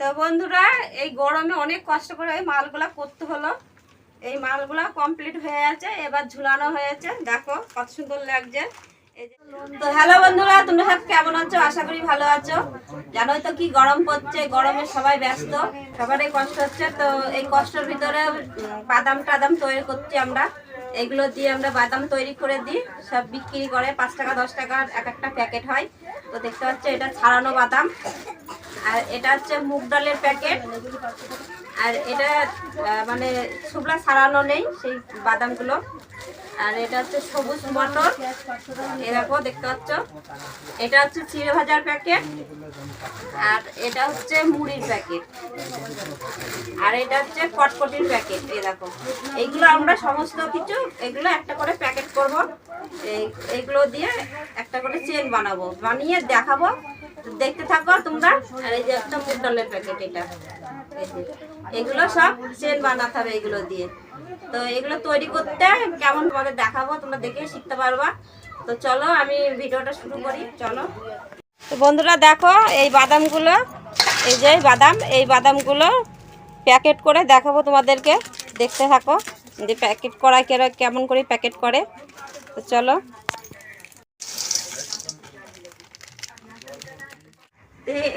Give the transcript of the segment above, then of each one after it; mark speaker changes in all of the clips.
Speaker 1: তো বন্ধুরা, এই গরমে অনেক কষ্ট করে এই মালগুলা করতে হলো। এই মালগুলা কমপ্লিট হয়ে আছে, এবার ঝুলানো হয়েছে। দেখো, কত সুন্দর লাগছে। তো হ্যালো বন্ধুরা, তোমরা সব কেমন আছো? আশা করি ভালো আছো। জানোই তো কি গরম পড়ছে, গরমে সবাই ব্যস্ত, সবারই কষ্ট হচ্ছে। তো এই কষ্টের ভিতরে বাদাম টাদাম তৈরি করছি আমরা। এগুলো দিয়ে আমরা বাদাম তৈরি করে দিই। সব বিক্রি করে পাঁচ টাকা, দশ টাকার এক একটা প্যাকেট হয়। তো দেখতে পাচ্ছ, এটা ছাড়ানো বাদাম। আর এটা হচ্ছে মুগ ডালের প্যাকেট। আর এটা মানে শুকলা সারানো নেই সেই বাদামগুলো। আর এটা হচ্ছে সবুজ মটর। এরকম দেখতে পাচ্ছ? এটা হচ্ছে চিড়ে ভাজার প্যাকেট। আর এটা হচ্ছে মুড়ির প্যাকেট। আর এটা হচ্ছে কটকটির প্যাকেট এরকম দেখো। এইগুলো আমরা সমস্ত কিছু, এগুলো একটা করে প্যাকেট করব। এই, এইগুলো দিয়ে একটা করে চেন বানাবো, বানিয়ে দেখাবো দেখতে থাকো তোমরা। আর এই যে একটা প্যাকেট এটা। এগুলো সব চেন বানাতে হবে এগুলো দিয়ে। তো এগুলো তৈরি করতে কেমন তোমাদের দেখাবো, তোমরা দেখে শিখতে পারবা। তো চলো আমি ভিডিওটা শুরু করি, চলো। তো বন্ধুরা দেখো, এই বাদামগুলো, এই যে বাদাম, এই বাদামগুলো প্যাকেট করে দেখাবো তোমাদেরকে। দেখতে থাকো যে প্যাকেট কেরা- কেমন করে প্যাকেট করে। তো চলো।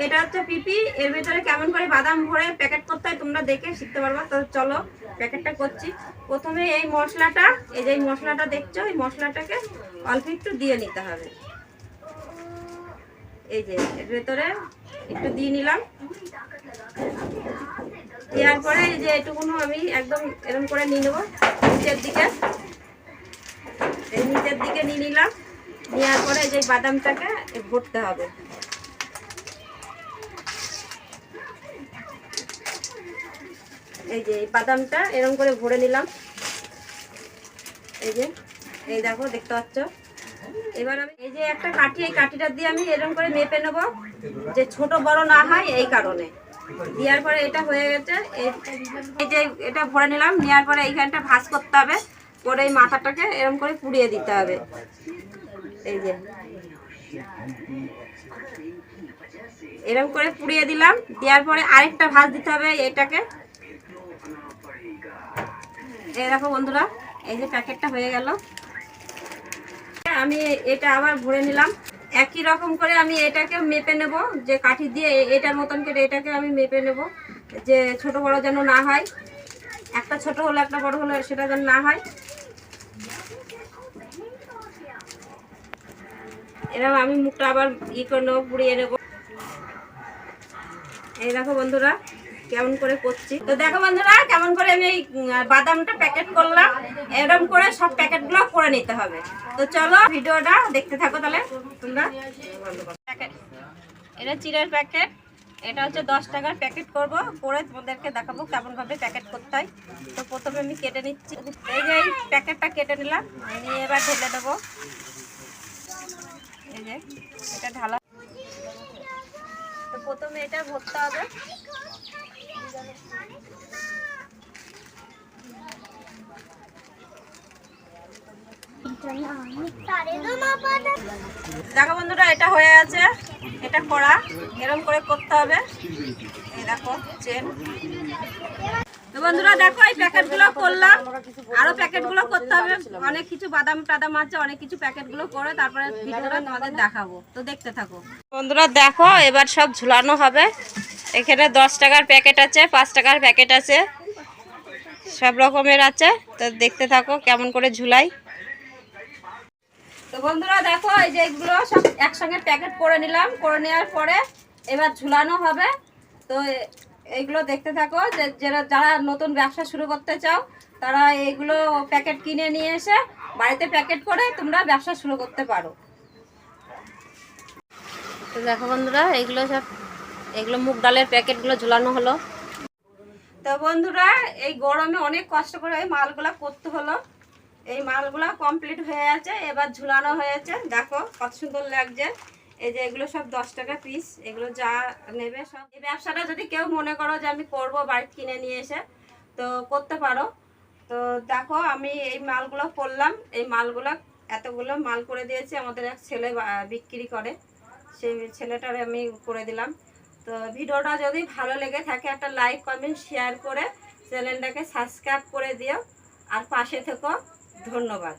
Speaker 1: এটা হচ্ছে পিপি, এর ভিতরে কেমন করে বাদাম ভরে প্যাকেট করতে হয় তোমরা দেখে শিখতে পারবা। তো চলো, প্যাকেটটা করছি। প্রথমে এই মশলাটা, এই যে মশলাটা দেখছ, এই মশলাটাকে অল্প একটু দিয়ে নিতে হবে। এই যে, এর ভেতরে একটু দিয়ে নিলাম। দেওয়ার পরে এই যে এটুকুনো আমি একদম এরকম করে নিয়ে নেব, নিচের দিকে। এই নিচের দিকে নিয়ে নিলাম। নেওয়ার পরে এই যে বাদামটাকে ভরতে হবে। এই যে এই বাদামটা এরকম করে ভরে নিলাম। এই যে, এই দেখো, দেখতে পাচ্ছ? এবার আমি এই যে একটা কাঠি, এই কাঠিটা দিয়ে আমি এরকম করে মেপে নেব যে ছোট বড় না হয় এই কারণে। দেওয়ার পরে এটা হয়ে গেছে। এই- যে এটা ভরে নিলাম, নেওয়ার পরে এইখানটা ভাঁজ করতে হবে। করে এই মাথাটাকে এরকম করে পুড়িয়ে দিতে হবে। এই যে। এরকম করে পুড়িয়ে দিলাম। দেওয়ার পরে আরেকটা ভাঁজ দিতে হবে এটাকে এই দেখো বন্ধুরা, এই যে প্যাকেটটা হয়ে গেল। আমি এটা আবার ভরে নিলাম। একই রকম করে আমি এটাকে মেপে নেব, যে কাঠি দিয়ে এটার মতন করে এটাকে আমি মেপে নেব, যে ছোট বড় যেন না হয়। একটা ছোট হলো, একটা বড় হলো, সেটা যেন না হয়। এরকম আমি মুখটা আবার ই করে নেব, পুড়িয়ে নেব। এই দেখো বন্ধুরা কেমন করে করছি? তো দেখো বন্ধুরা, কেমন করে আমি এই বাদামটা প্যাকেট করলাম। এরকম করে সব প্যাকেটগুলো করে নিতে হবে। তো চলো ভিডিওটা দেখতে থাকো তাহলে, তোমরা। প্যাকেট এটা চিড়ের প্যাকেট এটা হচ্ছে দশ টাকার প্যাকেট করব। করে তোমাদেরকে দেখাবো কেমন ভাবে প্যাকেট করতে হয়। তো প্রথমে আমি কেটে নিচ্ছি। এই যে এই প্যাকেটটা কেটে নিলাম। নিয়ে এবার ঢেলে দেবো। এই যে, এটা ঢালা। তো প্রথমে এটা ভরতে হবে। দেখো বন্ধুরা, এটা হয়ে আছে। এটা করা। এরকম করে করতে হবে। এই দেখো চেন তো বন্ধুরা, দেখো, এই প্যাকেটগুলো করলাম। আরও প্যাকেটগুলো করতে হবে। অনেক কিছু বাদাম টাদাম আছে, অনেক কিছু প্যাকেটগুলো করে তারপরে ভিডিওটা তোমাদের দেখাবো। তো দেখতে থাকো। বন্ধুরা, দেখো, এবার সব ঝুলানো হবে। এখানে দশ টাকার প্যাকেট আছে, পাঁচ টাকার প্যাকেট আছে, সব রকমের আছে। তো দেখতে থাকো কেমন করে ঝুলাই। তো বন্ধুরা দেখো, এই যে এগুলো সব একসঙ্গে প্যাকেট করে নিলাম। করে নেওয়ার পরে এবার ঝুলানো হবে। তো এইগুলো দেখতে থাকো, যে যারা যারা নতুন ব্যবসা শুরু করতে চাও, তারা এইগুলো প্যাকেট কিনে নিয়ে এসে বাড়িতে প্যাকেট করে তোমরা ব্যবসা শুরু করতে পারো। তো দেখো বন্ধুরা, এগুলো সব এগুলো মুগ ডালের প্যাকেটগুলো ঝুলানো হলো। তো বন্ধুরা, এই গরমে অনেক কষ্ট করে এই মালগুলা করতে হলো। এই মালগুলা কমপ্লিট হয়ে আছে, এবার ঝুলানো হয়েছে। দেখো, কত সুন্দর লাগছে। এই যে এগুলো সব দশ টাকা পিস এগুলো যা নেবে সব। এই ব্যবসাটা যদি কেউ মনে করো যে আমি করব বাড়িতে কিনে নিয়ে এসে, তো করতে পারো। তো দেখো, আমি এই মালগুলো করলাম। এই মালগুলো এতগুলো মাল করে দিয়েছি, আমাদের এক ছেলে বিক্রি করে। সেই ছেলেটার আমি করে দিলাম। তো ভিডিওটা যদি ভালো লেগে থাকে, একটা লাইক কমেন্ট শেয়ার করে চ্যানেলটাকে সাবস্ক্রাইব করে দিও। আর পাশে থেকো। ধন্যবাদ।